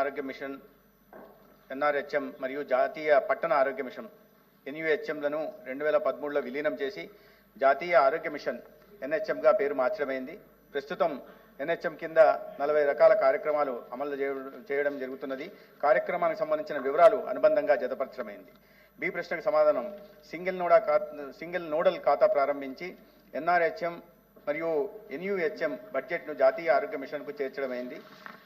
ఆరోగ్య machine NRHM మరియు జాతీయ పట్టణ ఆరోగ్య మిషన్ ఎన్యుహెచ్ఎంలను రెండు వేల పదమూడులో విలీనం చేసి జాతీయ ఆరోగ్య మిషన్ ఎన్హెచ్ఎంగా పేరు మార్చడమైంది. ప్రస్తుతం ఎన్హెచ్ఎం కింద నలభై రకాల కార్యక్రమాలు అమలు చేయడం- చేయడం జరుగుతున్నది. కార్యక్రమానికి సంబంధించిన వివరాలు అనుబంధంగా జతపరచడమైంది. బి ప్రశ్నకు సమాధానం. సింగిల్ నోడా సింగిల్ నోడల్ ఖాతా ప్రారంభించి ఎన్ఆర్హెచ్ఎం మరియు ఎన్యుహెచ్ఎం బడ్జెట్ను జాతీయ ఆరోగ్య మిషన్కు చేర్చడమైంది.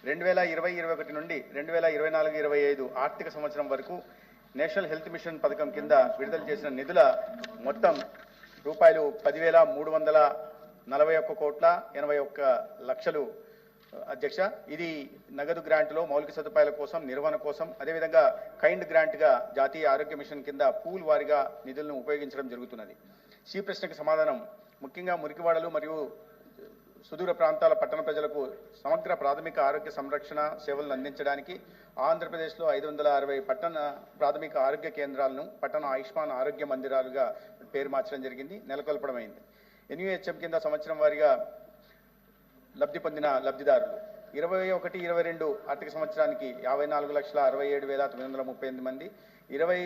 రెండు వేల ఇరవై ఇరవై ఒకటి నుండి రెండు వేల ఇరవై నాలుగు ఇరవై ఐదు ఆర్థిక సంవత్సరం వరకు నేషనల్ హెల్త్ మిషన్ పథకం కింద విడుదల చేసిన నిధుల మొత్తం రూపాయలు పదివేల మూడు వందల నలభై ఒక్క కోట్ల ఎనభై ఒక్క లక్షలు. అధ్యక్ష ఇది నగదు గ్రాంట్లో మౌలిక సదుపాయాల కోసం నిర్వహణ కోసం అదేవిధంగా కైండ్ గ్రాంట్గా జాతీయ ఆరోగ్య మిషన్ కింద పూల్ వారిగా నిధులను ఉపయోగించడం జరుగుతున్నది. సి ప్రశ్నకు సమాధానం. ముఖ్యంగా మురికివాడలు మరియు సుదూర ప్రాంతాల పట్టణ ప్రజలకు సమగ్ర ప్రాథమిక ఆరోగ్య సంరక్షణ సేవలను అందించడానికి ఆంధ్రప్రదేశ్లో ఐదు వందల అరవై పట్టణ ప్రాథమిక ఆరోగ్య కేంద్రాలను పట్టణ ఆయుష్మాన్ ఆరోగ్య మందిరాలుగా పేరు మార్చడం జరిగింది నెలకొల్పడమైంది ఎన్యుహెచ్ఎం కింద సంవత్సరం వారీగా లబ్ధి పొందిన లబ్ధిదారులు. ఇరవై ఒకటి ఇరవై రెండు ఆర్థిక సంవత్సరానికి యాభై నాలుగు లక్షల అరవై ఏడు వేల తొమ్మిది వందల ముప్పై ఎనిమిది మంది. ఇరవై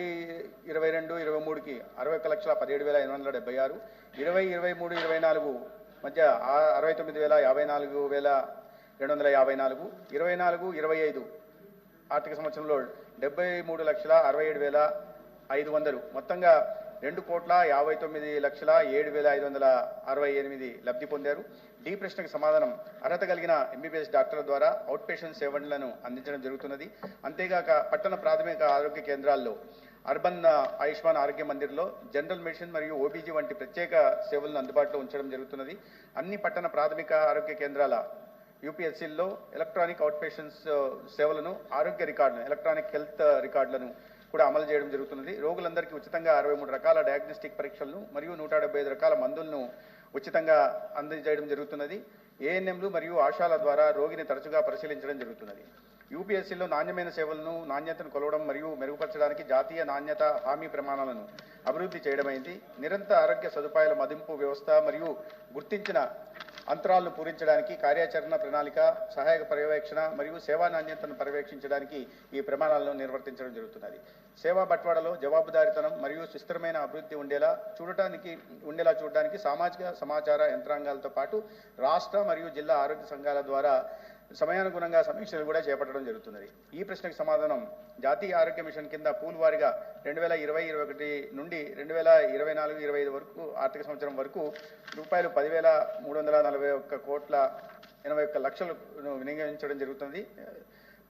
ఇరవై రెండు ఇరవై మూడుకి అరవై ఒక్క లక్షల పదిహేడు వేల ఎనిమిది వందల డెబ్బై ఆరు. ఇరవై ఇరవై మూడు ఇరవై నాలుగు మధ్య అరవై తొమ్మిది వేల యాభై నాలుగు వేల రెండు వందల యాభై నాలుగు. ఇరవై నాలుగు ఇరవై ఐదు ఆర్థిక సంవత్సరంలో డెబ్బై మూడు లక్షల అరవై ఏడు వేల ఐదు వందలు. మొత్తంగా రెండు కోట్ల యాభై తొమ్మిది లక్షల ఏడు వేల ఐదు వందల అరవై ఎనిమిది లబ్ధి పొందారు. డి ప్రశ్నకు సమాధానం అర్హత కలిగిన ఎంబీబీఎస్ డాక్టర్ల ద్వారా అవుట్ పేషెంట్ సేవలను అందించడం జరుగుతున్నది. అంతేగాక పట్టణ ప్రాథమిక ఆరోగ్య కేంద్రాల్లో అర్బన్ ఆయుష్మాన్ ఆరోగ్య మందిర్లో జనరల్ మెడిసిన్ మరియు ఓబీజీ వంటి ప్రత్యేక సేవలను అందుబాటులో ఉంచడం జరుగుతున్నది. అన్ని పట్టణ ప్రాథమిక ఆరోగ్య కేంద్రాల యూపీఎస్సీల్లో ఎలక్ట్రానిక్ అవుట్ పేషెంట్స్ సేవలను ఆరోగ్య రికార్డులను ఎలక్ట్రానిక్ హెల్త్ రికార్డులను కూడా అమలు చేయడం జరుగుతున్నది. రోగులందరికీ ఉచితంగా అరవై మూడు రకాల డయాగ్నోస్టిక్ పరీక్షలను మరియు నూట డెబ్బై ఐదు రకాల మందులను ఉచితంగా అందజేయడం జరుగుతున్నది. ఏఎన్ఎంలు మరియు ఆశాల ద్వారా రోగిని తరచుగా పరిశీలించడం జరుగుతున్నది. యూపీఎస్సీలో నాణ్యమైన సేవలను నాణ్యతను కొలవడం మరియు మెరుగుపరచడానికి జాతీయ నాణ్యత హామీ ప్రమాణాలను అభివృద్ధి చేయడమైంది. నిరంతర ఆరోగ్య సదుపాయాల మదింపు వ్యవస్థ మరియు గుర్తించిన అంతరాలను పూరించడానికి కార్యాచరణ ప్రణాళిక సహాయక పర్యవేక్షణ మరియు సేవా నాణ్యతను పర్యవేక్షించడానికి ఈ ప్రమాణాలను నిర్వర్తించడం జరుగుతున్నది. సేవా బట్వాడలో జవాబుదారితనం మరియు సుస్థిరమైన అభివృద్ధి ఉండేలా చూడటానికి ఉండేలా చూడడానికి సామాజిక సమాచార యంత్రాంగాలతో పాటు రాష్ట్ర మరియు జిల్లా ఆరోగ్య సంఘాల ద్వారా సమయానుగుణంగా సమీక్షలు కూడా చేపట్టడం జరుగుతున్నది. ఈ ప్రశ్నకు సమాధానం జాతీయ ఆరోగ్య మిషన్ కింద పూల్ వారిగా రెండు వేల ఇరవై ఇరవై ఒకటి నుండి రెండు వేల ఇరవై నాలుగు ఇరవై ఐదు వరకు ఆర్థిక సంవత్సరం వరకు రూపాయలు పదివేల మూడు వందల నలభై ఒక్క కోట్ల ఎనభై ఒక్క లక్షలను వినియోగించడం జరుగుతుంది.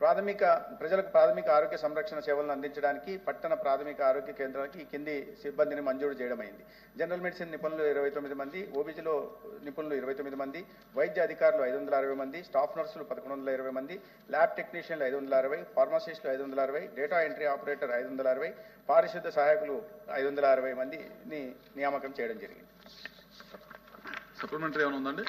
ప్రాథమిక ప్రజలకు ప్రాథమిక ఆరోగ్య సంరక్షణ సేవలను అందించడానికి పట్టణ ప్రాథమిక ఆరోగ్య కేంద్రాలకి ఈ కింది సిబ్బందిని మంజూరు చేయడమైంది. జనరల్ మెడిసిన్ నిపుణులు ఇరవై తొమ్మిది మంది ఓబీజీలో నిపుణులు ఇరవై తొమ్మిది మంది వైద్య అధికారులు ఐదు వందల అరవై మంది స్టాఫ్ నర్సులు పదకొండు వందల ఇరవై మంది ల్యాబ్ టెక్నీషియన్లు ఐదు వందల అరవై ఫార్మసిస్టులు ఐదు వందల అరవై డేటా ఎంట్రీ ఆపరేటర్ ఐదు వందల అరవై పారిశుద్ధ సహాయకులు ఐదు వందల అరవై మందిని నియామకం చేయడం జరిగింది. సప్లిమెంటరీ ఏమైనా ఉందండి?